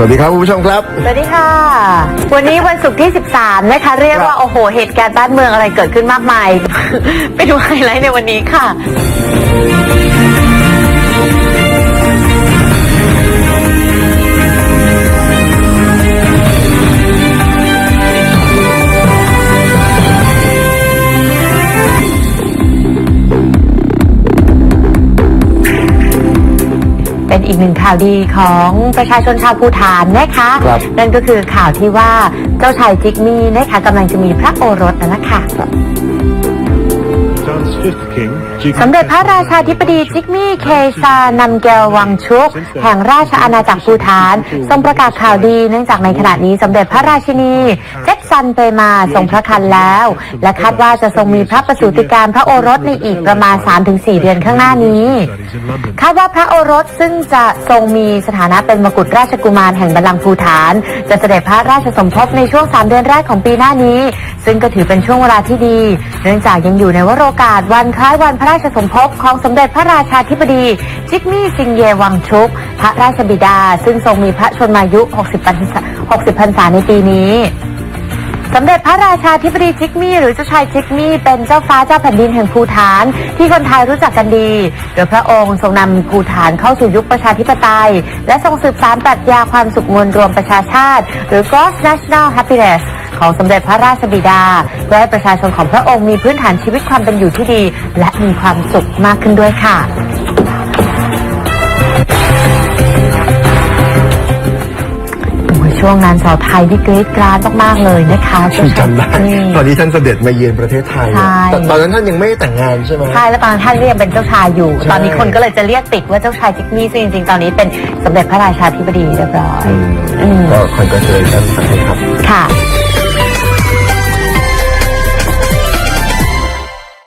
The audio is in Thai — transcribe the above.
สวัสดีครับคุณผู้ชมครับ สวัสดีค่ะ วันนี้วันศุกร์ที่ 13 นะคะ เรียกว่า โอ้โห เหตุการณ์บ้านเมืองอะไรเกิดขึ้นมากมาย ไปดูไฮไลท์ในวันนี้ค่ะ อีกหนึ่งข่าวดีของประชาชนชาวภูฐานนะคะครับนั่นก็คือข่าวที่ว่าเจ้าชายจิกมี่นะคะกำลังจะมีพระโอรสแล้วนะคะ Bhutan's fifth king, สมเด็จพระราชาธิบดีจิกมี่เคซานำเกลวังชุก แห่งราชอาณาจักรภูฐาน ทรงประกาศข่าวดีเนื่องจากในขณะนี้สมเด็จพระราชินีเจ็ด ซันเปมาทรงพระคันแล้ว และคาดว่าจะทรงมีพระประสูติการพระโอรสในอีกประมาณ 3-4 เดือนข้างหน้านี้ คาดว่าพระโอรสซึ่งจะทรงมีสถานะเป็นมกุฎราชกุมารแห่งบัลลังก์ภูฐาน จะเสด็จพระราชสมภพในช่วง 3 เดือนแรกของปีหน้านี้ ซึ่งก็ถือเป็นช่วงเวลาที่ดี เนื่องจากยังอยู่ในวโรกาสวันคล้ายวันพระราชสมภพของสมเด็จพระราชาธิบดี จิกมี่ซิงเยวังชุก พระราชบิดา ซึ่งทรงมีพระชนมายุ 60 พรรษาในปีนี้ สมเด็จพระราชาธิบดีจิกมี่หรือเจ้าชายจิกมี่เป็นเจ้าฟ้าเจ้าแผ่นดินแห่งภูฐาน ที่คนไทยรู้จักกันดี โดยพระองค์ทรงนำภูฐานเข้าสู่ยุคประชาธิปไตย และทรงสืบสานปรัชญาความสุขมวลรวมประชาชาติ หรือ Gross National Happiness ของสมเด็จพระราชบิดาเพื่อให้ประชาชนของพระองค์มีพื้นฐานชีวิตความเป็นอยู่ที่ดี และมีความสุขมากขึ้นด้วยค่ะ ช่วงงานสาวไทยที่กรี๊ดกราดมากๆเลยนะคะเจ้าชายจำได้จิกมี่ตอนที่ท่านเสด็จมาเยือนประเทศไทยใช่แต่ตอนนั้นท่านยังไม่ได้แต่งงานใช่ไหมใช่แล้วตอนนั้นท่านก็ยังเป็นเจ้าชายอยู่ใช่ตอนนี้คนก็เลยจะเรียกติดว่าเจ้าชายจิกมี่ซึ่งจริงๆตอนนี้เป็นสมเด็จพระราชาธิบดีเรียบร้อยอืมอืมก็คอนเกรสเลชันนะครับค่ะ